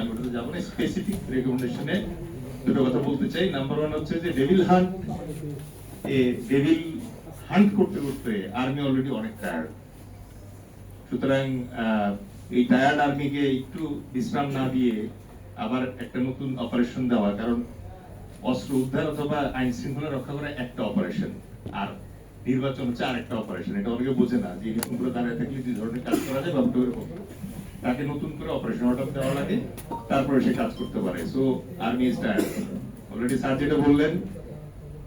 আমি ওটাতে যাব না স্পেসিফিক রেকমেন্ডেশনে দুটো কথা বলতে চাই। নাম্বার ওয়ান হচ্ছে যে ডেভিল হান্ট এ ডেভিল হান্ট করতে করতে আর্মি অলরেডি অনেক টায়ার্ড সুতরাং এই টায়ার্ড আর্মিকে একটু বিশ্রাম না দিয়ে আবার একটা নতুন অপারেশন দেওয়া, কারণ অস্ত্র উদ্ধার অথবা আইন শৃঙ্খলা রক্ষা করা একটা অপারেশন আর নির্বাচন হচ্ছে আরেকটা অপারেশন এটা অনেকে বোঝে না যে এরকম করে দাঁড়িয়ে থাকলে যে ধরনের কাজ করা যায় ওরকম। তাকে নতুন করে অপারেশন অর্ডার দেওয়া লাগে তারপরে সে কাজ করতে পারে। So army tired already sir যেটা বললেন,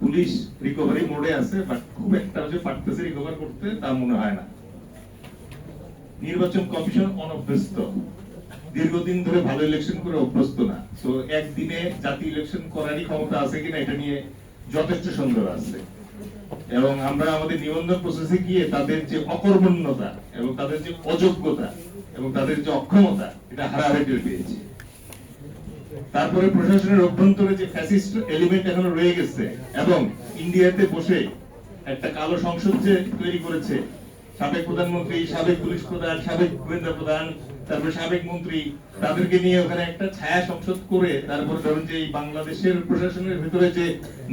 পুলিশ রিকভারি মোডে আছে বাট খুব একটা যে পারতেছে রিকভার করতে, তা মনে হয় না। নির্বাচন কমিশন অনভ্যস্ত। দীর্ঘদিন ধরে ভালো ইলেকশন করে অভ্যস্ত না। তো একদিনে জাতি ইলেকশন করারই ক্ষমতা আছে কিনা এটা নিয়ে যথেষ্ট সন্দেহ আছে। এবং আমরা আমাদের নিবন্ধন প্রসেসে গিয়ে তাদের যে অকর্মণ্যতা এবং তাদের যে অযোগ্যতা এবং তাদের যে অক্ষমতা, এটা হারাহারি টের পেয়েছি। তারপরে প্রশাসনের অভ্যন্তরে যে ফ্যাসিস্ট এলিমেন্ট এখনও রয়ে গেছে এবং ইন্ডিয়াতে বসে একটা কালো সংসদ যে তৈরি করেছে, সাবেক প্রধানমন্ত্রী, সাবেক পুলিশ প্রধান, সাবেক গোয়েন্দা প্রধান, তারপরে সাবেক মন্ত্রী, তাদেরকে নিয়ে ওখানে একটা ছায়া সংসদ করে তারপর ধরুন যে বাংলাদেশের প্রশাসনের ভিতরে যে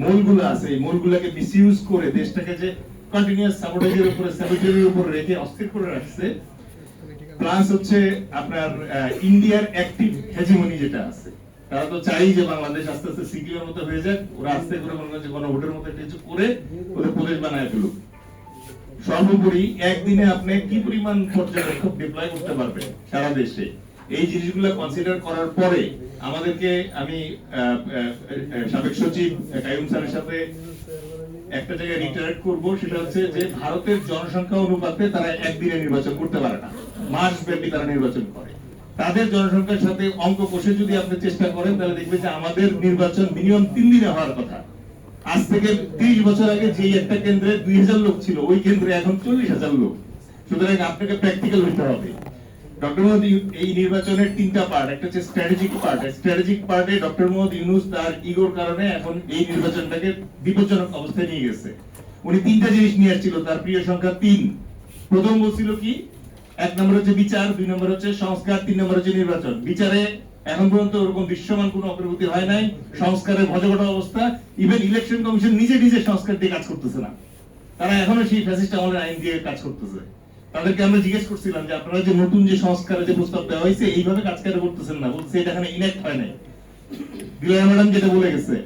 মূলগুলো আছে, এই মূলগুলোকে মিসইউজ করে দেশটাকে যে কন্টিনিউয়াস সাবোটেজের উপরে সাবোটেজের উপরে রেখে অস্থির করে রাখছে প্লাস হচ্ছে আপনার ইন্ডিয়ার অ্যাক্টিভ হেজিমনি যেটা আছে। তারা তো চাই যে বাংলাদেশ আস্তে আস্তে সিকিউর মতো হয়ে যাক, ওরা আস্তে করে মনে গণভোটের মতো কিছু করে ওদের প্রদেশ বানায় ফেলুক। সর্বোপরি একদিনে আপনি কি পরিমাণ পর্যবেক্ষক ডিপ্লয় করতে পারবেন সারা দেশে? এই জিনিসগুলো কনসিডার করার পরে আমাদেরকে আমি সাবেক সচিব কাইম স্যারের সাথে একটা জায়গায় রিটারেট করব, সেটা হচ্ছে যে ভারতের জনসংখ্যা অনুপাতে তারা একদিনে নির্বাচন করতে পারে না। মাস ব্যাপী তারা নির্বাচন করে। তাদের জনসংখ্যার সাথে অঙ্ক কষে যদি আপনি চেষ্টা করেন, তাহলে দেখবেন যে আমাদের নির্বাচন মিনিমাম তিন দিনে হওয়ার কথা। আজ থেকে তিরিশ বছর আগে যে একটা কেন্দ্রে দুই হাজার লোক ছিল, ওই কেন্দ্রে এখন চল্লিশ হাজার লোক। সুতরাং আপনাকে প্র্যাকটিক্যাল হতে হবে। ডক্টর মোহাম্মদ এই নির্বাচনের তিনটা পার্ট একটা হচ্ছে স্ট্র্যাটেজিক পার্ট স্ট্র্যাটেজিক পার্টে ডক্টর মোহাম্মদ ইউনুস তার ইগোর কারণে এখন এই নির্বাচনটাকে বিপজ্জনক অবস্থায় নিয়ে গেছে। উনি তিনটা জিনিস নিয়ে আসছিল, তার প্রিয় সংখ্যা তিন। প্রথম বলছিল কি? এক নম্বর হচ্ছে বিচার, দুই নম্বর হচ্ছে সংস্কার, তিন নম্বর হচ্ছে নির্বাচন। বিচারে এখন পর্যন্ত ওরকম দৃশ্যমান কোনো অগ্রগতি হয় নাই। সংস্কারের ভজঘট অবস্থা। ইভেন ইলেকশন কমিশন নিজে নিজে সংস্কার দিয়ে কাজ করতেছে না। তারা এখনও সেই ফ্যাসিস্ট আমলের আইন দিয়ে কাজ করতেছে। তাদেরকে আমরা জিজ্ঞেস করছিলাম যে আপনারা যে নতুন যে সংস্কারের যে প্রস্তাব দেওয়া হয়েছে, এইভাবে কাজ কেন করতেছেন না? বলছে এটা এখানে ইনেক্ট হয় নাই। বিলয় ম্যাডাম যেটা বলে গেছে,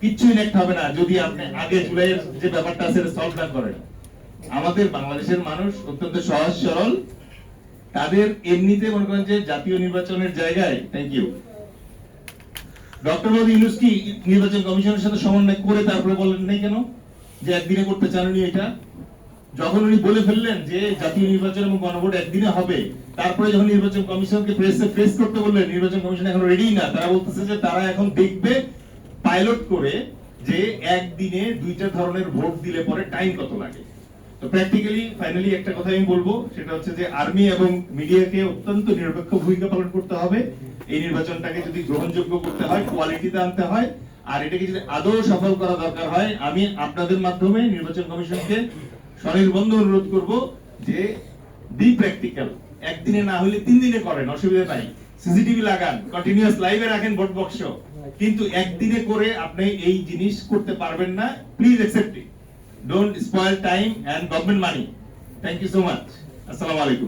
কিচ্ছু ইনেক্ট হবে না যদি আপনি আগে জুলাইয়ের যে ব্যাপারটা আছে সলভ না করেন। আমাদের বাংলাদেশের মানুষ অত্যন্ত সহজ সরল। তাদের এমনিতে মনে করেন যে জাতীয় নির্বাচনের জায়গায় থ্যাংক ইউ ডক্টর মোদী নির্বাচন কমিশনের সাথে সমন্বয় করে তারপরে নাই কেন? যে একদিনে করতে চাননি এটা? যখন উনি বলে ফেললেন যে জাতীয় নির্বাচন এবং গণভোট একদিনে হবে, তারপরে যখন নির্বাচন কমিশনকে প্রেসে ফেস করতে বললেন, নির্বাচন কমিশন এখন রেডি না, তারা বলতেছে যে তারা এখন দেখবে পাইলট করে যে একদিনে দুইটা ধরনের ভোট দিলে পরে টাইম কত লাগে। প্র্যাকটিক্যালি ফাইনালি একটা কথা আমি বলব, সেটা হচ্ছে যে আর্মি এবং মিডিয়াকে অত্যন্ত নিরপেক্ষ ভূমিকা পালন করতে হবে। এই নির্বাচনটাকে যদি গ্রহণযোগ্য করতে হয় কোয়ালিটিতে আনতে হয়, আর এটাকে যদি আদৌ সফল করা দরকার হয়, আমি আপনাদের মাধ্যমে নির্বাচন কমিশনকে স্বনির্বন্ধ অনুরোধ করব যে বি প্র্যাকটিক্যাল একদিনে না হলে তিন দিনে করেন, অসুবিধা নাই। সিসিটিভি লাগান কন্টিনিউয়াস লাইভে রাখেন ভোট বক্স কিন্তু একদিনে করে আপনি এই জিনিস করতে পারবেন না please accept it don't spoil time and government money. Thank you so much. Assalamu alaikum.